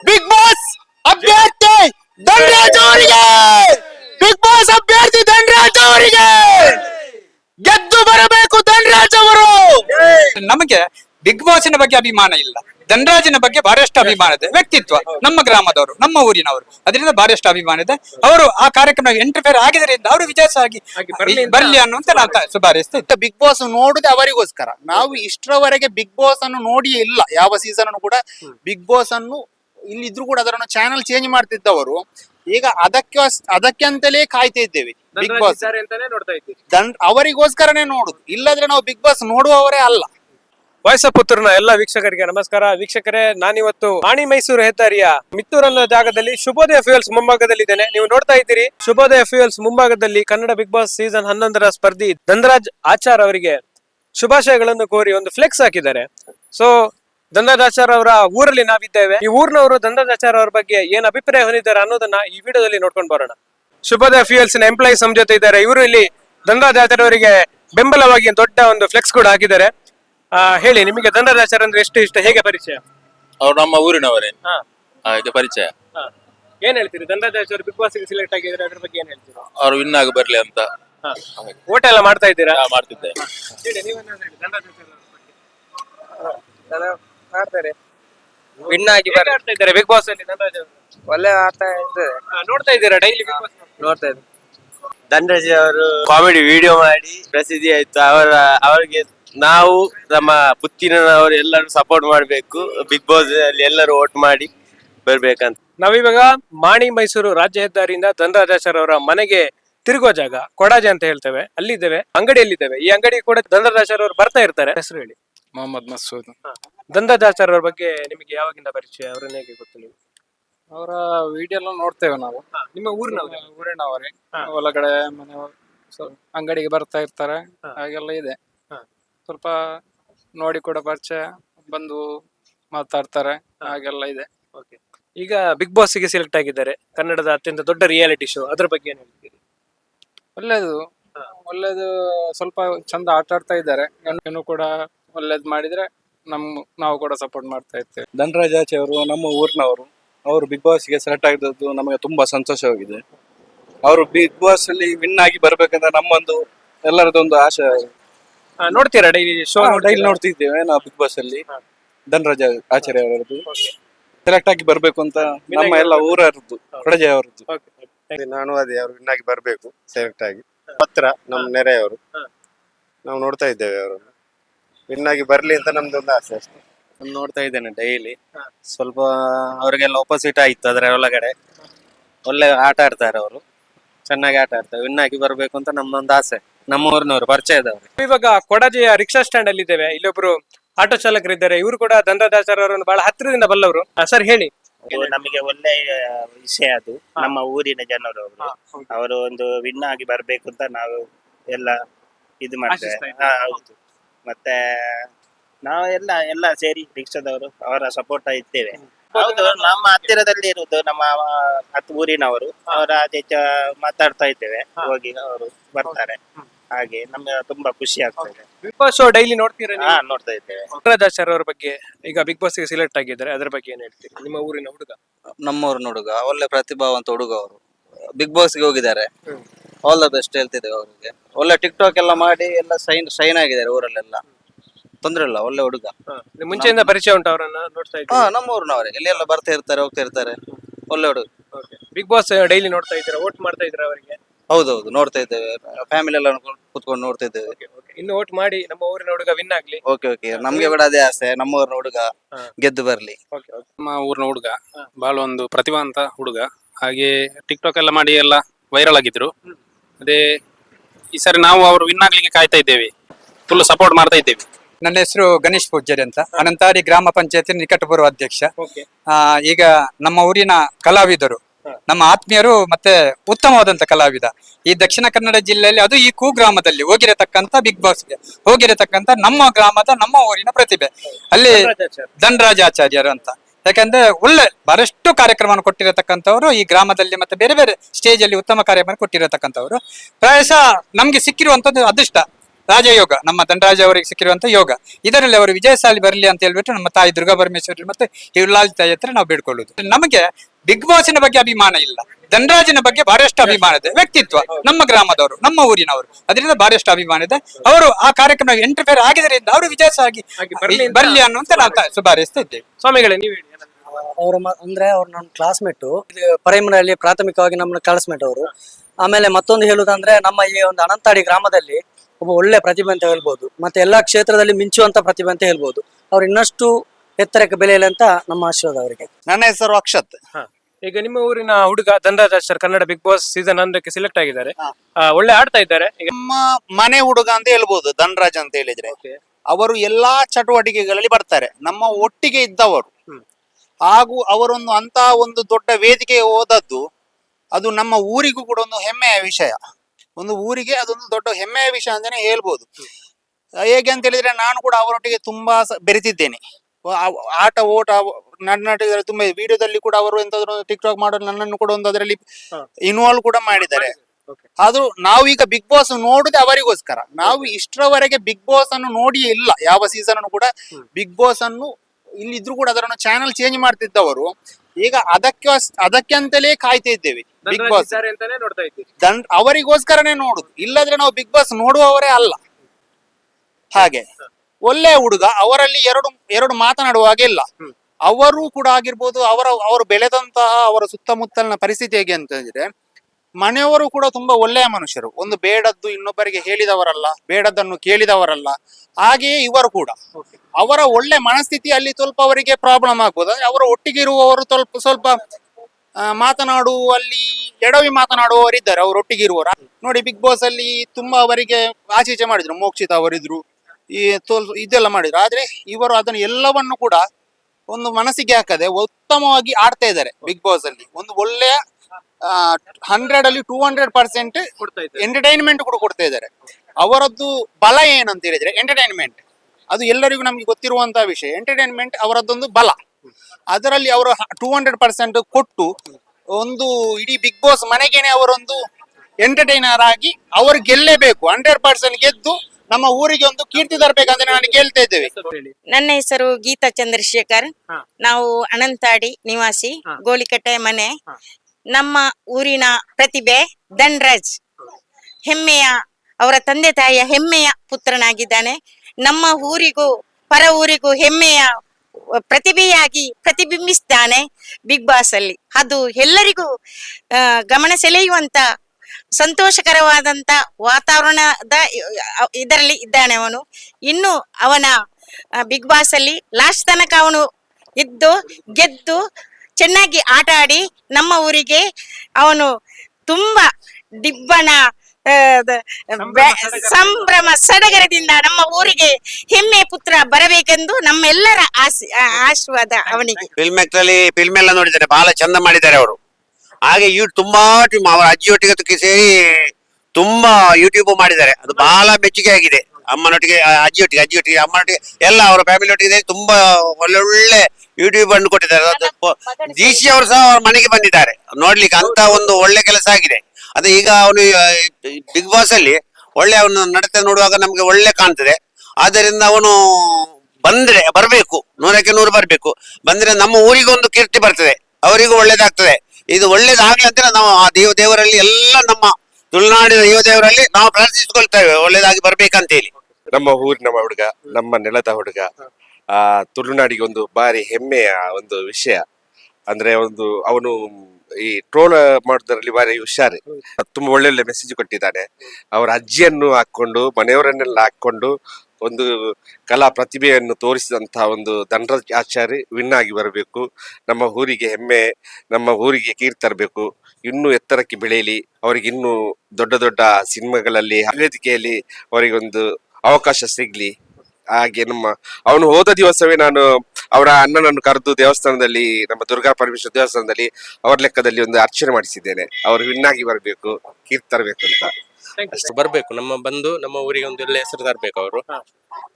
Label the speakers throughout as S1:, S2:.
S1: Big boss ಅಭ್ಯರ್ಥಿ ಧನರಾಜ್ ಅವರಿಗೆ! Big boss ಅಭ್ಯರ್ಥಿ ಧನರಾಜ್ ಅವರಿಗೆ! ಗೆದ್ದು ಬರಬೇಕು ಧನರಾಜ್ ಅವರು!
S2: ನಮಗೆ ಬಿಗ್ ಬಾಸಿನ ಬಗ್ಗೆ ಅಭಿಮಾನ ಇಲ್ಲ. ಧನರಾಜನ ಬಗ್ಗೆ ಬಹಳಷ್ಟು ಅಭಿಮಾನ ಇದೆ. ವ್ಯಕ್ತಿತ್ವ ನಮ್ಮ ಗ್ರಾಮದವರು ನಮ್ಮ ಊರಿನವರು. ಅದರಿಂದ ಬಹಳಷ್ಟು ಅಭಿಮಾನ ಇದೆ. ಅವರು ಆ ಕಾರ್ಯಕ್ರಮ ಎಂಟರ್ಫೇರ್ ಆಗಿದ್ದರಿಂದ ಅವರು ವಿಜಯಸಾಗಿ
S3: ಬರ್ಲಿ
S2: ಅನ್ನುವಂತ ನಾವು ಶುಭಾರೈಸ್ತಾ.
S1: ಬಿಗ್ ಬಾಸ್ ನೋಡುದು ಅವರಿಗೋಸ್ಕರ. ನಾವು ಇಷ್ಟರವರೆಗೆ ಬಿಗ್ ಬಾಸ್ ಅನ್ನು ನೋಡಿ ಇಲ್ಲ. ಯಾವ ಸೀಸನ್ ಅನ್ನು ಕೂಡ ಬಿಗ್ ಬಾಸ್ ಅನ್ನು ಇಲ್ಲಿದ್ರು ಕೂಡ ಅದರನ್ನು ಚಾನೆಲ್ ಚೇಂಜ್ ಮಾಡ್ತಿದ್ದವರು. ಈಗ ಅದಕ್ಕೆ ಅದಕ್ಕೆ ಅಂತಲೇ ಕಾಯ್ತಾ ಇದ್ದೇವೆ. ಬಿಗ್ ಬಾಸ್
S3: ಇದ್ದಾರೆ ಅಂತಾನೆ ನೋಡ್ತಾ ಇದ್ದೀವಿ.
S1: ಅವರಿಗೋಸ್ಕರನೇ ನೋಡುದು. ಇಲ್ಲದ್ರೆ ನಾವು ಬಿಗ್ ಬಾಸ್ ನೋಡುವವರೇ ಅಲ್ಲ.
S3: ವಯಸ್ಸ ಪುತ್ರನ ಎಲ್ಲ ವೀಕ್ಷಕರಿಗೆ ನಮಸ್ಕಾರ. ವೀಕ್ಷಕರೇ ನಾನಿವತ್ತು ಆಣಿ ಮೈಸೂರು ಹೆದ್ದಾರಿಯ ಮಿತ್ತೂರ್ ಅನ್ನೋ ಜಾಗದಲ್ಲಿ ಶುಭೋದಯ ಫ್ಯೂಯಲ್ಸ್ ಮುಂಭಾಗದಲ್ಲಿದ್ದೇನೆ. ನೀವು ನೋಡ್ತಾ ಇದ್ದೀರಿ ಶುಭೋದಯ ಫ್ಯೂಯಲ್ಸ್ ಮುಂಭಾಗದಲ್ಲಿ ಕನ್ನಡ ಬಿಗ್ ಬಾಸ್ ಸೀಸನ್ ಹನ್ನೊಂದರ ಸ್ಪರ್ಧಿ ಧನರಾಜ್ ಆಚಾರ್ ಅವರಿಗೆ ಶುಭಾಶಯಗಳನ್ನು ಕೋರಿ ಒಂದು ಫ್ಲೆಕ್ಸ್ ಹಾಕಿದ್ದಾರೆ. ಸೊ ಧನರಾಜ್ ಅವರ ಊರಲ್ಲಿ ನಾವಿದ್ದೇವೆ. ಈ ಊರಿನವರು ಧನರಾಜ್ ಅವರ ಬಗ್ಗೆ ಏನ್ ಅಭಿಪ್ರಾಯ ಹೊಂದಿದ್ದಾರೆ ಅನ್ನೋದನ್ನ ಈ ವಿಡಿಯೋದಲ್ಲಿ ನೋಡ್ಕೊಂಡು ಬರೋಣ. ಶುಭದ ಫ್ಯೂಯಲ್ಸ್ನ ಎಂಪ್ಲಾಯೀಸ್ ನಮ್ಮ ಜೊತೆ ಇದ್ದಾರೆ. ಇವರು ಇಲ್ಲಿ ಅವರಿಗೆ ಬೆಂಬಲವಾಗಿ ದೊಡ್ಡ ಒಂದು ಫ್ಲೆಕ್ಸ್ ಕೂಡ ಹಾಕಿದ್ದಾರೆ. ಆ, ಹೇಳಿ ನಿಮಗೆ ದಂಡದಾಚಾರ ಅಂದ್ರೆ ಎಷ್ಟು ಇಷ್ಟ? ಹೇಗೆ ಪರಿಚಯ?
S4: ಅವ್ರು ನಮ್ಮ ಊರಿನವರೇ.
S3: ಹಾ.
S4: ಇದು ಪರಿಚಯ.
S3: ಹಾ. ಏನ್ ಹೇಳ್ತೀರಿ? ದಂಡದಾಚಾರ ಬಿಗ್ ಬಾಸ್ ಸಿಲೆಕ್ಟ್ ಆಗಿದ್ರೆ ಅದ್ರ ಬಗ್ಗೆ ಏನ್ ಹೇಳ್ತೀರಾ?
S4: ಅವ್ರು ವಿನ್ ಆಗಿ ಬರ್ಲಿ ಅಂತ.
S3: ಹಾ. ಓಟ್ ಎಲ್ಲ ಮಾಡ್ತಾ ಇದ್ದೀರಾ?
S4: ನಾ ಮಾಡ್ತಿದ್ದೆ.
S3: ಹೇಳಿ ನೀವೇನಾದ್ರು ಹೇಳಿ ದಂಡದಾಚಾರ
S5: ಮಾಡ್ತಾರೆ. ವಿನ್ ಆಗಿ
S3: ಹೇಗೆ ಆಡ್ತಾ ಇದ್ದಾರೆ ಬಿಗ್ ಬಾಸ್ ಅಲ್ಲಿ ಅವರು?
S5: ಒಳ್ಳೆ ಆಟ ಇರ್ತದೆ
S3: ಹಾ, ನೋಡ್ತಾ ಇದ್ದೀರಾ ಡೈಲಿ ಬಿಗ್ ಬಾಸ್
S5: ನೋಡ್ತಾ ಇದ್ದೆ ಧನರಾಜ್ ಅವರು ಕಾಮಿಡಿ ವಿಡಿಯೋ ಮಾಡಿ ಪ್ರಸಿದ್ಧಿ ಆಯ್ತು. ಅವರ ಅವರಿಗೆ ನಾವು ನಮ್ಮ ಪುತ್ತಿನವರು ಎಲ್ಲರೂ ಸಪೋರ್ಟ್ ಮಾಡಬೇಕು. ಬಿಗ್ ಬಾಸ್ ಅಲ್ಲಿ ಎಲ್ಲರೂ ವೋಟ್ ಮಾಡಿ ಬರ್ಬೇಕಂತ.
S3: ನಾವಿವಾಗ ಮಾಣಿ ಮೈಸೂರು ರಾಜ್ಯ ಹೆದ್ದಾರಿಯಿಂದ ಸರ್ ಅವರ ಮನೆಗೆ ತಿರುಗೋ ಜಾಗ ಕೊಡಾಜೆ ಅಂತ ಹೇಳ್ತೇವೆ. ಅಲ್ಲಿದ್ದೇವೆ ಅಂಗಡಿಯಲ್ಲಿದ್ದೇವೆ. ಈ ಅಂಗಡಿ ಕೂಡ ದಂಡರಾಜಾಚಾರ್ ಅವರು ಬರ್ತಾ ಇರ್ತಾರೆ. ಹೆಸರು ಹೇಳಿ.
S6: ಮೊಹಮ್ಮದ್ ಮಸೂದ್.
S3: ದಂಡರಾಜಾಚಾರ್ ಅವರ ಬಗ್ಗೆ ನಿಮಗೆ ಯಾವಾಗಿಂದ ಪರಿಚಯ? ಅವರನ್ನ ಹೇಗೆ ಗೊತ್ತು ನೀವು?
S6: ಅವರ ವಿಡಿಯೋ ಎಲ್ಲ ನೋಡ್ತೇವೆ ನಾವು.
S3: ನಿಮ್ಮ ಊರಿನವರು?
S6: ಊರಿನವರೇ.
S3: ಅವರೇ
S6: ಒಳಗಡೆ ಮನೆ ಸ್ವಲ್ಪ ಅಂಗಡಿಗೆ ಬರ್ತಾ ಇರ್ತಾರೆ. ಹಾಗೆಲ್ಲ ಇದೆ. ಸ್ವಲ್ಪ ನೋಡಿ ಕೂಡ ಪರಿಚಯ ಬಂದು ಮಾತಾಡ್ತಾರೆ. ಹಾಗೆಲ್ಲ ಇದೆ.
S3: ಓಕೆ. ಈಗ ಬಿಗ್ ಬಾಸ್ಗೆ ಸೆಲೆಕ್ಟ್ ಆಗಿದ್ದಾರೆ. ಕನ್ನಡದ ಅತ್ಯಂತ ದೊಡ್ಡ ರಿಯಾಲಿಟಿ ಶೋ ಅದ್ರ ಬಗ್ಗೆ ಏನ್ ಹೇಳ್ತೀರಿ?
S6: ಒಳ್ಳೇದು. ಒಳ್ಳೇದು ಸ್ವಲ್ಪ ಚಂದ ಆಟ ಆಡ್ತಾ ಇದ್ದಾರೆ ಕೂಡ ಒಳ್ಳೇದ್ ಮಾಡಿದ್ರೆ ನಮ್ ನಾವು ಕೂಡ ಸಪೋರ್ಟ್ ಮಾಡ್ತಾ ಇರ್ತೇವೆ.
S7: ಧನರಾಜ್ ಆಚೆ ಅವರು ನಮ್ಮ ಊರಿನವರು ಅವರು ಬಿಗ್ ಬಾಸ್ಗೆ ಸೆಲೆಕ್ಟ್ ಆಗಿದ್ದು ನಮಗೆ ತುಂಬಾ ಸಂತೋಷವಾಗಿದೆ. ಅವರು ಬಿಗ್ ಬಾಸ್ ಅಲ್ಲಿ ವಿನ್ ಆಗಿ ಬರ್ಬೇಕಂತ ನಮ್ಮೊಂದು ಎಲ್ಲರದೊಂದು ಆಶೆ.
S3: ಆ, ನೋಡ್ತೀರಾ ಡೈಲಿ ಶೋ
S7: ಡೈಲಿ ನೋಡ್ತಿದ್ದೇವೆ ನಾವು ಬಿಗ್ ಬಾಸ್ ಅಲ್ಲಿ. ಧನರಾಜ ಆಚಾರ್ಯ ಅವರದ್ದು. ಸೆಲೆಕ್ಟ್ ಆಗಿ ಬರ್ಬೇಕು ಅಂತ ನಮ್ಮ ಎಲ್ಲ ಊರದ್ದು ಕೊಡಜೆ ಅವರದ್ದು.
S8: ನಾನು ಅದೇ ಅವ್ರು ವಿನ್ ಆಗಿ ಬರ್ಬೇಕು ಸೆಲೆಕ್ಟ್ ಆಗಿ. ಪತ್ರ ನಮ್ಮ ನೆರೆಯವರು. ನಾವು ನೋಡ್ತಾ ಇದ್ದೇವೆ ಅವರನ್ನು. ವಿನ್ ಆಗಿ ಬರ್ಲಿ ಅಂತ ನಮ್ದು ಒಂದು ಆಸೆ ಅಷ್ಟೇ.
S5: ನಾನು ನೋಡ್ತಾ ಇದ್ದೇನೆ ಡೈಲಿ ಸ್ವಲ್ಪ ಅವರಿಗೆಲ್ಲ ಅಪೋಸಿಟ್ ಆಯ್ತು ಅದರ ಒಳಗಡೆ. ಒಳ್ಳೆ ಆಟ ಆಡ್ತಾರೆ ಅವರು. ಚೆನ್ನಾಗಿ ಆಟ ಆಡ್ತಾರೆ. ವಿನ್ ಆಗಿ ಬರ್ಬೇಕು ಅಂತ ನಮ್ದೊಂದು ಆಸೆ. ನಮ್ಮ ಪರಿಚಯ ಪರಿಚಯದವರು.
S3: ಇವಾಗ ಕೊಡಜೆಯ ರಿಕ್ಷಾ ಸ್ಟ್ಯಾಂಡ್ ಅಲ್ಲಿ ಇದ್ದೇವೆ. ಇಲ್ಲೊಬ್ರು ಆಟೋ ಚಾಲಕರಿದ್ದಾರೆ. ಇವರು ಕೂಡ ದಂಡದಾಚಾರ ಅವರನ್ನು ಬಹಳ ಹತ್ತಿರದಿಂದ ಬಲ್ಲವರು ಸರ್ ಹೇಳಿ.
S9: ಇದು ನಮಗೆ ಒಳ್ಳೆ ವಿಷಯ ಅದು. ನಮ್ಮ ಊರಿನ ಜನರು ಅವರು. ಅವರು ಒಂದು ವಿನ್ ಆಗಿ ಬರ್ಬೇಕು ಅಂತ ನಾವು ಎಲ್ಲ ಇದು ಮಾಡ್ತೇವೆ. ಹಾ, ಹೌದು. ಮತ್ತೆ ನಾವೆಲ್ಲ ಎಲ್ಲ ಎಲ್ಲ ಸೇರಿ ರಿಕ್ಷಾದವರು ಅವರ ಸಪೋರ್ಟ್ ಇದ್ದೇವೆ. ಹೌದು ನಮ್ಮ ಹತ್ತಿರದಲ್ಲಿ ಇರುವುದು ನಮ್ಮ ಹತ್ತು ಊರಿನವರು. ಅವರ ಆಚೆ ಮಾತಾಡ್ತಾ ಇದ್ದೇವೆ ಹೋಗಿ ಅವರು ಬರ್ತಾರೆ. ಹಾಗೆ ನಮ್ಗೆ ತುಂಬಾ ಖುಷಿ ಆಗ್ತದೆ.
S3: ಬಿಗ್ ಬಾಸ್ ಶೋ ಡೈಲಿ ನೋಡ್ತೀರಾ
S9: ಹಾ ನೋಡ್ತಾ ಇದ್ದೇವೆ.
S3: ದಂಡದಾಚಾರ ಅವರ ಬಗ್ಗೆ ಈಗ ಬಿಗ್ ಬಾಸ್ಗೆ ಸಿಲೆಕ್ಟ್ ಆಗಿದ್ದಾರೆ ಅದ್ರ ಬಗ್ಗೆ ಏನ್ ಹೇಳ್ತೀರಿ? ನಿಮ್ಮ ಊರಿನ ಹುಡುಗ?
S10: ನಮ್ಮೂರಿನ ಹುಡುಗ ಒಳ್ಳೆ ಪ್ರತಿಭಾವಂತ ಹುಡುಗ ಅವರು. ಬಿಗ್ ಬಾಸ್ಗೆ ಹೋಗಿದ್ದಾರೆ. ಆಲ್ ದ ಬೆಸ್ಟ್ ಹೇಳ್ತಿದ್ದೇವೆ ಅವರಿಗೆ. ಒಳ್ಳೆ ಟಿಕ್ ಟಾಕ್ ಎಲ್ಲ ಮಾಡಿ ಎಲ್ಲ ಸೈನ್ ಸೈನ್ ಆಗಿದ್ದಾರೆ ಊರಲ್ಲೆಲ್ಲ. ತೊಂದ್ರೆ ಇಲ್ಲ ಒಳ್ಳೆ ಹುಡುಗ.
S3: ನಿಮ್ ಮುಂಚೆಯಿಂದ ಪರಿಚಯ ಉಂಟು ಅವರನ್ನ ನೋಡ್ತಾ
S10: ಹಾ ನಮ್ಮ ಊರಿನವರೇ. ಇಲ್ಲಿ ಎಲ್ಲ ಬರ್ತಾ ಇರ್ತಾರೆ ಹೋಗ್ತಾ ಇರ್ತಾರೆ. ಒಳ್ಳೆ ಹುಡುಗ.
S3: ಬಿಗ್ ಬಾಸ್ ಡೈಲಿ ನೋಡ್ತಾ ಇದ್ದೀರಾ? ವೋಟ್ ಮಾಡ್ತಾ ಇದ್ದೀರಾ ಅವರಿಗೆ?
S10: ಹೌದೌದು ನೋಡ್ತಾ ಇದ್ದೇವೆ. ಫ್ಯಾಮಿಲಿ ಎಲ್ಲ ಕುತ್ಕೊಂಡು ನೋಡ್ತಾ ಇದ್ದೇವೆ.
S3: ಇನ್ನು ವೋಟ್ ಮಾಡಿ ನಮ್ಮ ಊರಿನ ಹುಡುಗ ವಿನ್ ಆಗ್ಲಿ.
S10: ಓಕೆ ಓಕೆ ನಮ್ಗೆ ಕೂಡ ಅದೇ ಆಸೆ ನಮ್ಮ ಊರಿನ ಹುಡುಗ
S3: ಹಾ.
S10: ಗೆದ್ದು ಬರ್ಲಿ.
S3: ಓಕೆ ಓಕೆ
S6: ನಮ್ಮ ಊರಿನ ಹುಡುಗ ಬಹಳ ಒಂದು ಪ್ರತಿಭಾವಂತ ಹುಡುಗ. ಹಾಗೆ ಟಿಕ್ ಟಾಕ್ ಎಲ್ಲ ಮಾಡಿ ಎಲ್ಲ ವೈರಲ್ ಆಗಿದ್ರು. ಅದೇ ಈ ಸರಿ ನಾವು ಅವರು ವಿನ್ ಆಗ್ಲಿಕ್ಕೆ ಕಾಯ್ತಾ ಇದ್ದೇವೆ. ಫುಲ್ ಸಪೋರ್ಟ್ ಮಾಡ್ತಾ ಇದ್ದೇವೆ.
S2: ನನ್ನ ಹೆಸರು ಗಣೇಶ್ ಪೂಜಾರಿ ಅಂತ. ಅನಂತಾರಿ ಗ್ರಾಮ ಪಂಚಾಯತಿ ನಿಕಟಪೂರ್ವ ಅಧ್ಯಕ್ಷ. ಆ, ಈಗ ನಮ್ಮ ಊರಿನ ಕಲಾವಿದರು ನಮ್ಮ ಆತ್ಮೀಯರು ಮತ್ತೆ ಉತ್ತಮವಾದಂತ ಕಲಾವಿದ. ಈ ದಕ್ಷಿಣ ಕನ್ನಡ ಜಿಲ್ಲೆಯಲ್ಲಿ ಅದು ಈ ಕುಗ್ರಾಮದಲ್ಲಿ ಹೋಗಿರತಕ್ಕಂತ ಬಿಗ್ ಬಾಸ್ಗೆ ಹೋಗಿರತಕ್ಕಂತ ನಮ್ಮ ಗ್ರಾಮದ ನಮ್ಮ ಊರಿನ ಪ್ರತಿಭೆ. ಅಲ್ಲಿ ಧನರಾಜಾಚಾರ್ಯರು ಅಂತ. ಯಾಕಂದ್ರೆ ಒಳ್ಳೆ ಬಹಳಷ್ಟು ಕಾರ್ಯಕ್ರಮವನ್ನು ಕೊಟ್ಟಿರತಕ್ಕಂಥವ್ರು ಈ ಗ್ರಾಮದಲ್ಲಿ ಮತ್ತೆ ಬೇರೆ ಬೇರೆ ಸ್ಟೇಜ್ ಅಲ್ಲಿ ಉತ್ತಮ ಕಾರ್ಯಕ್ರಮ ಕೊಟ್ಟಿರತಕ್ಕಂಥವ್ರು. ಪ್ರಾಯಶಃ ನಮ್ಗೆ ಸಿಕ್ಕಿರುವಂತದ್ದು ಅದೃಷ್ಟ ರಾಜಯೋಗ ನಮ್ಮ ಧನರಾಜ ಅವರಿಗೆ ಸಿಕ್ಕಿರುವಂತ ಯೋಗ. ಇದರಲ್ಲಿ ಅವರು ವಿಜಯಶಾಲಿ ಬರಲಿ ಅಂತ ಹೇಳ್ಬಿಟ್ಟು ನಮ್ಮ ತಾಯಿ ದುರ್ಗಾ ಪರಮೇಶ್ವರಿ ಮತ್ತೆ ಹಿರುಲಾಲ್ ತಾಯಿ ಹತ್ರ ನಾವು ಬೇಡ್ಕೊಳ್ಳುದು. ನಮಗೆ ಬಿಗ್ ಬಾಸಿನ ಬಗ್ಗೆ ಅಭಿಮಾನ ಇಲ್ಲ. ಧನರಾಜನ ಬಗ್ಗೆ ಬಹಳಷ್ಟು ಅಭಿಮಾನ ಇದೆ. ವ್ಯಕ್ತಿತ್ವ ನಮ್ಮ ಗ್ರಾಮದವರು ನಮ್ಮ ಊರಿನವರು. ಅದರಿಂದ ಬಹಳಷ್ಟು ಅಭಿಮಾನ ಇದೆ. ಅವರು ಆ ಕಾರ್ಯಕ್ರಮ ಎಂಟರ್ಫೇರ್ ಆಗಿದ್ದರಿಂದ ಅವರು ವಿಜಯಸಾಗಿ
S3: ಬರ್ಲಿ
S2: ಅನ್ನುವಂತ ನಾವು ಶುಭಾರೈಸ್ತಾ ಇದ್ದೇವೆ.
S3: ಸ್ವಾಮಿಗಳೇ ನೀವು
S11: ಅವರು ಅಂದ್ರೆ ಅವ್ರು ನಮ್ಮ ಕ್ಲಾಸ್ಮೇಟ್ ಪ್ರೈಮರಿಯಲ್ಲಿ ಪ್ರಾಥಮಿಕವಾಗಿ ನಮ್ಮ ಕ್ಲಾಸ್ಮೇಟ್ ಅವರು. ಆಮೇಲೆ ಮತ್ತೊಂದು ಹೇಳುದಂದ್ರೆ ನಮ್ಮ ಈ ಒಂದು ಅನಂತಾಡಿ ಗ್ರಾಮದಲ್ಲಿ ಒಬ್ಬ ಒಳ್ಳೆ ಪ್ರತಿಭೆ ಅಂತ ಹೇಳ್ಬೋದು. ಮತ್ತೆ ಎಲ್ಲಾ ಕ್ಷೇತ್ರದಲ್ಲಿ ಮಿಂಚುವಂತ ಪ್ರತಿಭೆ ಅಂತ ಹೇಳ್ಬೋದು. ಅವ್ರು ಇನ್ನಷ್ಟು ಎತ್ತರಕ್ಕೆ ಬೆಳೆಯಲಿ ಅಂತ ನಮ್ಮ ಆಶೀರ್ವಾದ ಅವರಿಗೆ.
S1: ನನ್ನ ಹೆಸರು ಅಕ್ಷತ್.
S3: ಈಗ ನಿಮ್ಮ ಊರಿನ ಹುಡುಗ Dhanraj sir Kannada big boss season ಒಂದಕ್ಕೆ ಸಿಲೆಕ್ಟ್ ಆಗಿದ್ದಾರೆ. ಆ, ಒಳ್ಳೆ ಆಡ್ತಾ ಇದ್ದಾರೆ. ಈಗ
S1: ನಮ್ಮ ಮನೆ ಹುಡುಗ ಅಂತ ಹೇಳ್ಬೋದು ಧನರಾಜ್ ಅಂತ ಹೇಳಿದ್ರೆ. ಅವರು ಎಲ್ಲಾ ಚಟುವಟಿಕೆಗಳಲ್ಲಿ ಬರ್ತಾರೆ. ನಮ್ಮ ಒಟ್ಟಿಗೆ ಇದ್ದವರು. ಹಾಗೂ ಅವರೊಂದು ಅಂತ ಒಂದು ದೊಡ್ಡ ವೇದಿಕೆಗೆ ಹೋದದ್ದು ಅದು ನಮ್ಮ ಊರಿಗೂ ಕೂಡ ಒಂದು ಹೆಮ್ಮೆಯ ವಿಷಯ. ಒಂದು ಊರಿಗೆ ಅದೊಂದು ದೊಡ್ಡ ಹೆಮ್ಮೆಯ ವಿಷಯ ಅಂತಾನೆ ಹೇಳ್ಬೋದು. ಹೇಗೆ ಅಂತ ಹೇಳಿದ್ರೆ ನಾನು ಕೂಡ ಅವರೊಟ್ಟಿಗೆ ತುಂಬಾ ಬೆರೆತಿದ್ದೇನೆ. ಆಟ ಓಟ ನನ್ನಟಿಗೆ ತುಂಬಾ ವಿಡಿಯೋದಲ್ಲಿ ಕೂಡ ಅವರು ಎಂತಾದ್ರು ಟಿಕ್ ಟಾಕ್ ಮಾಡೋದು ನನ್ನನ್ನು ಕೂಡ ಒಂದು ಅದರಲ್ಲಿ. ಇನ್ವಾಲ್ವ್ ಕೂಡ ಮಾಡಿದ್ದಾರೆ. ಆದ್ರೂ ನಾವು ನಾವೀಗ ಬಿಗ್ ಬಾಸ್ ನೋಡುದೇ ಅವರಿಗೋಸ್ಕರ. ನಾವು ಇಷ್ಟರವರೆಗೆ ಬಿಗ್ ಬಾಸ್ ಅನ್ನು ನೋಡಿ ಇಲ್ಲ. ಯಾವ ಸೀಸನ್ ಅನ್ನು ಕೂಡ ಬಿಗ್ ಬಾಸ್ ಅನ್ನು ಇಲ್ಲಿದ್ರು ಕೂಡ ಅದರನ್ನು ಚಾನೆಲ್ ಚೇಂಜ್ ಮಾಡ್ತಿದ್ದವರು. ಈಗ ಅದಕ್ಕೆ ಅದಕ್ಕೆ ಅಂತಲೇ ಕಾಯ್ತಾ ಇದ್ದೇವೆ. ಬಿಗ್ ಬಾಸ್ ದಂಡ್ ಅವರಿಗೋಸ್ಕರನೇ ನೋಡುದು. ಇಲ್ಲದ್ರೆ ನಾವು ಬಿಗ್ ಬಾಸ್ ನೋಡುವವರೇ ಅಲ್ಲ. ಹಾಗೆ. ಒಳ್ಳೆ ಹುಡುಗ ಅವರಲ್ಲಿ ಎರಡು ಎರಡು ಮಾತನಾಡುವ ಹಾಗೆ ಇಲ್ಲ. ಅವರು ಕೂಡ ಆಗಿರ್ಬೋದು ಅವರ ಅವರು ಬೆಳೆದಂತಹ ಅವರ ಸುತ್ತಮುತ್ತಲಿನ ಪರಿಸ್ಥಿತಿ ಹೇಗೆ ಅಂತ ಹೇಳಿದ್ರೆ ಮನೆಯವರು ಕೂಡ ತುಂಬಾ ಒಳ್ಳೆಯ ಮನುಷ್ಯರು. ಒಂದು ಬೇಡದ್ದು ಇನ್ನೊಬ್ಬರಿಗೆ ಹೇಳಿದವರಲ್ಲ ಬೇಡದ್ದನ್ನು ಕೇಳಿದವರಲ್ಲ. ಹಾಗೆಯೇ ಇವರು ಕೂಡ. ಅವರ ಒಳ್ಳೆ ಮನಸ್ಥಿತಿ ಅಲ್ಲಿ ಸ್ವಲ್ಪ ಅವರಿಗೆ ಪ್ರಾಬ್ಲಮ್ ಆಗ್ಬೋದು ಅವರ ಒಟ್ಟಿಗೆ ಇರುವವರು ಸ್ವಲ್ಪ ಸ್ವಲ್ಪ ಮಾತನಾಡುವಲ್ಲಿ ಎಡವಿ ಮಾತನಾಡುವವರಿದ್ದಾರೆ ಅವರು ಒಟ್ಟಿಗೆ ಇರುವವರು. ನೋಡಿ ಬಿಗ್ ಬಾಸ್ ಅಲ್ಲಿ ತುಂಬಾ ಅವರಿಗೆ ಆಚೀಚೆ ಮಾಡಿದ್ರು. ಮೋಕ್ಷಿತ ಅವರಿದ್ರು. ಈ ತೋಲ್ ಇದೆಲ್ಲ ಮಾಡಿದ್ರು. ಆದ್ರೆ ಇವರು ಅದನ್ನು ಎಲ್ಲವನ್ನು ಕೂಡ ಒಂದು ಮನಸ್ಸಿಗೆ ಹಾಕದೆ ಉತ್ತಮವಾಗಿ ಆಡ್ತಾ ಇದ್ದಾರೆ ಬಿಗ್ ಬಾಸ್ ಅಲ್ಲಿ. ಒಂದು ಒಳ್ಳೆಯ ಹಂಡ್ರೆಡ್ ಅಲ್ಲಿ ಟೂ ಹಂಡ್ರೆಡ್ ಪರ್ಸೆಂಟ್
S3: ಇದ್ದಾರೆ.
S1: ಎಂಟರ್ಟೈನ್ಮೆಂಟ್ ಕೂಡ ಕೊಡ್ತಾ ಇದ್ದಾರೆ. ಅವರದ್ದು ಬಲ ಏನಂತ ಹೇಳಿದ್ರೆ ಎಂಟರ್ಟೈನ್ಮೆಂಟ್ ಅದು ಎಲ್ಲರಿಗೂ ನಮ್ಗೆ ಗೊತ್ತಿರುವಂತಹ ವಿಷಯ. ಎಂಟರ್ಟೈನ್ಮೆಂಟ್ ಅವರದ್ದೊಂದು ಬಲ. ಅದರಲ್ಲಿ ಅವರು ಟೂ ಹಂಡ್ರೆಡ್ ಪರ್ಸೆಂಟ್ ಕೊಟ್ಟು ಒಂದು ಇಡೀ ಬಿಗ್ ಬಾಸ್ ಮನೆಗೇನೆ ಅವರೊಂದು ಎಂಟರ್ಟೈನರ್ ಆಗಿ ಅವರು ಗೆಲ್ಲೇಬೇಕು ಹಂಡ್ರೆಡ್ ಪರ್ಸೆಂಟ್ ಗೆದ್ದು ನಮ್ಮ ಊರಿಗೆ ಒಂದು ಕೀರ್ತಿ ತರಬೇಕಂತ ನಾನು ಕೇಳ್ತಾ ಇದ್ದೇವೆ.
S12: ನನ್ನ ಹೆಸರು ಗೀತಾ ಚಂದ್ರಶೇಖರ್. ನಾವು ಅನಂತಾಡಿ ನಿವಾಸಿ
S3: ಗೋಲಿಕಟ್ಟೆ
S12: ಗೋಳಿಕಟ್ಟೆ ಮನೆ ನಮ್ಮ ಊರಿನ ಪ್ರತಿಭೆ ಧನ್ರಾಜ್. ಹೆಮ್ಮೆಯ ಅವರ ತಂದೆ ತಾಯಿಯ ಹೆಮ್ಮೆಯ ಪುತ್ರನಾಗಿದ್ದಾನೆ. ನಮ್ಮ ಊರಿಗೂ ಪರ ಊರಿಗೂ ಹೆಮ್ಮೆಯ ಪ್ರತಿಭೆಯಾಗಿ ಪ್ರತಿಬಿಂಬಿಸ್ತಾನೆ ಬಿಗ್ ಬಾಸ್ ಅಲ್ಲಿ. ಅದು ಎಲ್ಲರಿಗೂ ಗಮನ ಸೆಳೆಯುವಂತ ಸಂತೋಷಕರವಾದಂತ ವಾತಾವರಣದ ಇದರಲ್ಲಿ ಇದ್ದಾನೆ ಅವನು. ಇನ್ನು ಅವನ ಬಿಗ್ ಬಾಸ್ ಅಲ್ಲಿ ಲಾಸ್ಟ್ ತನಕ ಅವನು ಇದ್ದು ಗೆದ್ದು ಚೆನ್ನಾಗಿ ಆಟ ಆಡಿ ನಮ್ಮ ಊರಿಗೆ ಅವನು ತುಂಬಾ ದಿಬ್ಬಣ ಆ, ದ- ಬೆ- ಸಂಭ್ರಮ ಸಡಗರದಿಂದ. ನಮ್ಮ ಊರಿಗೆ ಹೆಮ್ಮೆ ಪುತ್ರ ಬರಬೇಕೆಂದು ನಮ್ಮೆಲ್ಲರ ಆಸೆ ಆಶೀರ್ವಾದ ಅವನಿಗೆ.
S5: ಫಿಲ್ಮ್ ಅಲ್ಲಿ ಫಿಲ್ಮ್ ಎಲ್ಲ ನೋಡಿದ್ದಾರೆ. ಬಹಳ ಚಂದ ಮಾಡಿದ್ದಾರೆ ಅವರು. ಹಾಗೆ ಇವ್ರು ತುಂಬಾ ಟೀಮ್ ಅವರ ಅಜ್ಜಿಯೊಟ್ಟಿಗೆ ಸೇರಿ ತುಂಬಾ ಯೂಟ್ಯೂಬ್ ಮಾಡಿದ್ದಾರೆ. ಅದು ಬಹಳ ಮೆಚ್ಚುಗೆ ಆಗಿದೆ. ಅಮ್ಮನೊಟ್ಟಿಗೆ ಅಜ್ಜಿಯೊಟ್ಟಿಗೆ ಅಜ್ಜಿಯೊಟ್ಟಿಗೆ ಅಮ್ಮನೊಟ್ಟಿಗೆ ಎಲ್ಲ ಅವರ ಫ್ಯಾಮಿಲಿ ಒಟ್ಟಿಗೆ ತುಂಬಾ ಒಳ್ಳೊಳ್ಳೆ ಒಳ್ಳೆ ಯೂಟ್ಯೂಬ್ ಅನ್ನು ಕೊಟ್ಟಿದ್ದಾರೆ. ಜಿ ಸಿ ಅವರು ಸಹ ಅವ್ರ ಮನೆಗೆ ಬಂದಿದ್ದಾರೆ. ನೋಡ್ಲಿಕ್ಕೆ ಅಂತ ಒಂದು ಒಳ್ಳೆ ಕೆಲಸ ಆಗಿದೆ. ಅದೇ ಈಗ ಅವನು ಬಿಗ್ ಬಾಸ್ ಅಲ್ಲಿ ಒಳ್ಳೆ ಅವನು ನಡತೆ ನೋಡುವಾಗ ನಮ್ಗೆ ಒಳ್ಳೆ ಕಾಣ್ತದೆ. ಆದ್ದರಿಂದ ಅವನು ಬಂದ್ರೆ, ಬರ್ಬೇಕು, ನೂರಕ್ಕೆ ನೂರು ಬರ್ಬೇಕು. ಬಂದ್ರೆ ನಮ್ಮ ಊರಿಗೊಂದು ಕೀರ್ತಿ ಬರ್ತದೆ, ಅವರಿಗೂ ಒಳ್ಳೇದಾಗ್ತದೆ. ಇದು ಒಳ್ಳೇದಾಗ್ಲಿ ಅಂತ ನಾವು ಆ ದೇವ ದೇವರಲ್ಲಿ ಎಲ್ಲ ನಮ್ಮ ತುಳುನಾಡಿನ ದೇವ ದೇವರಲ್ಲಿ ನಾವು ಪ್ರಾರ್ಥಿಸಿಕೊಳ್ತೇವೆ, ಒಳ್ಳೇದಾಗಿ ಬರ್ಬೇಕಂತೇಳಿ.
S8: ನಮ್ಮ ಊರಿನ ಹುಡುಗ, ನಮ್ಮ ನೆಲದ ಹುಡುಗ, ಆ ತುಳುನಾಡಿಗೆ ಒಂದು ಬಾರಿ ಹೆಮ್ಮೆಯ ಒಂದು ವಿಷಯ. ಅಂದ್ರೆ ಒಂದು, ಅವನು ಈ ಟ್ರೋಲ್ ಮಾಡೋದ್ರಲ್ಲಿ ಬಾರಿ ಹುಷಾರಿ. ತುಂಬಾ ಒಳ್ಳೆ ಒಳ್ಳೆ ಮೆಸೇಜ್ ಕೊಟ್ಟಿದ್ದಾನೆ. ಅವರ ಅಜ್ಜಿಯನ್ನು ಹಾಕೊಂಡು ಮನೆಯವರನ್ನೆಲ್ಲ ಹಾಕೊಂಡು ಒಂದು ಕಲಾ ಪ್ರತಿಭೆಯನ್ನು ತೋರಿಸಿದಂತಹ ಒಂದು ದಂಡ ಆಚಾರಿ ವಿನ್ ಆಗಿ ಬರಬೇಕು. ನಮ್ಮ ಊರಿಗೆ ಹೆಮ್ಮೆ ನಮ್ಮ ಊರಿಗೆ ಕೀರ್ತಿ ತರಬೇಕು. ಇನ್ನೂ ಎತ್ತರಕ್ಕೆ ಬೆಳೆಯಲಿ. ಅವರಿಗೆ ಇನ್ನೂ ದೊಡ್ಡ ದೊಡ್ಡ ಸಿನಿಮಾಗಳಲ್ಲಿ ವೇದಿಕೆಯಲ್ಲಿ ಅವರಿಗೊಂದು ಅವಕಾಶ ಸಿಗ್ಲಿ. ಹಾಗೆ ನಮ್ಮ ಅವನು ಹೋದ ದಿವಸವೇ ನಾನು ಅವರ ಅಣ್ಣನನ್ನು ಕರೆದು ದೇವಸ್ಥಾನದಲ್ಲಿ ನಮ್ಮ ದುರ್ಗಾ ಪರಮೇಶ್ವರ ದೇವಸ್ಥಾನದಲ್ಲಿ ಅವರ ಲೆಕ್ಕದಲ್ಲಿ ಒಂದು ಅರ್ಚನೆ ಮಾಡಿಸಿದ್ದೇನೆ. ಅವರು ವಿನ್ನಾಗಿ ಬರಬೇಕು ಕೀರ್ತಿ ತರಬೇಕು ಅಂತ.
S3: ಅಷ್ಟು.
S13: ಬರ್ಬೇಕು ನಮ್ಮ ಬಂದು ನಮ್ಮ ಊರಿಗೆ ಒಂದು ಒಳ್ಳೆ ಹೆಸರು ತರಬೇಕು ಅವರು.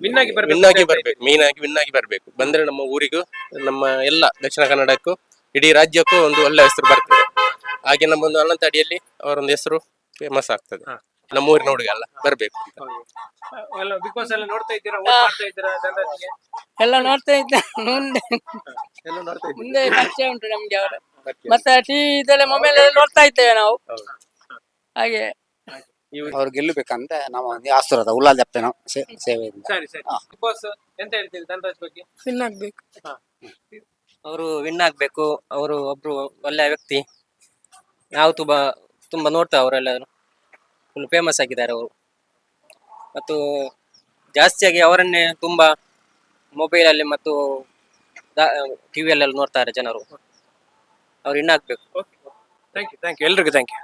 S3: ವಿನ್ನಾಗಿ ಆಗಿ ಬರ್ಬೇಕು.
S13: ವಿನ್ ಆಗಿ ಬರ್ಬೇಕು ಮೇನ್ ಆಗಿ ವಿನ್ ಬರ್ಬೇಕು. ಬಂದ್ರೆ ನಮ್ಮ ಊರಿಗೂ ನಮ್ಮ ಎಲ್ಲ ದಕ್ಷಿಣ ಕನ್ನಡಕ್ಕೂ ಇಡೀ ರಾಜ್ಯಕ್ಕೂ ಒಂದು ಒಳ್ಳೆ ಹೆಸರು ಬರ್ತದೆ. ಹಾಗೆ ನಮ್ಮ ಒಂದು ಅನಂತ ಅಡಿಯಲ್ಲಿ ಅವರೊಂದು ಹೆಸರು ಫೇಮಸ್ ಆಗ್ತದೆ. ನಮ್ಮ ಊರಿನ ಹುಡುಗ ಅಲ್ಲ ಬರ್ಬೇಕು
S3: ಎಲ್ಲ ಬಿಗ್ ಬಾಸ್ ಎಲ್ಲ ನೋಡ್ತಾ ಇದ್ದೀರಾ? vote ಮಾಡ್ತಾ ಇದ್ದೀರಾ ಧನರಾಜ್ಗೆ
S14: ಎಲ್ಲ ನೋಡ್ತಾ ಇದ್ದೆ. ಮುಂದೆ.
S3: ಎಲ್ಲ ನೋಡ್ತಾ ಇದ್ದೀರಾ?
S14: ಮುಂದೆ ಪರಿಚಯ ಉಂಟು ನಮ್ಗೆ ಅವರ. ಮತ್ತೆ ಟಿವಿ ಇದೆಲ್ಲ ಮೊಬೈಲ್ ನೋಡ್ತಾ ಇದ್ದೇವೆ ನಾವು. ಹಾಗೆ.
S1: ಅವ್ರು ಗೆಲ್ಲಬೇಕಂತ ನಾವು ಆಸ್ತುರದ ಉಲ್ಲಾಲ್ ನಾವು ಸೇವೆ
S3: ಸರಿ ಸರಿ. ಬಿಗ್ ಬಾಸ್ ಎಂತ ಹೇಳ್ತೀರಿ ಧನರಾಜ್ ಬಗ್ಗೆ?
S14: ವಿನ್ ಆಗ್ಬೇಕು.
S10: ಅವರು ವಿನ್ ಆಗ್ಬೇಕು. ಅವರು ಒಬ್ರು ಒಳ್ಳೆ ವ್ಯಕ್ತಿ. ನಾವು ತುಂಬಾ ತುಂಬಾ ನೋಡ್ತೇವೆ ಅವರೆಲ್ಲರೂ. ಫುಲ್ ಫೇಮಸ್ ಆಗಿದ್ದಾರೆ ಅವರು. ಮತ್ತು ಜಾಸ್ತಿಯಾಗಿ ಅವರನ್ನೇ ತುಂಬಾ ಮೊಬೈಲ್ ಅಲ್ಲಿ ಮತ್ತು ಟಿವಿಯಲ್ಲೆಲ್ಲ ನೋಡ್ತಾರೆ ಜನರು. ಅವ್ರು ಇನ್ನಾಗಬೇಕು.
S3: ಥ್ಯಾಂಕ್ ಯು ಥ್ಯಾಂಕ್ ಯು ಎಲ್ರಿಗೂ ಥ್ಯಾಂಕ್ ಯು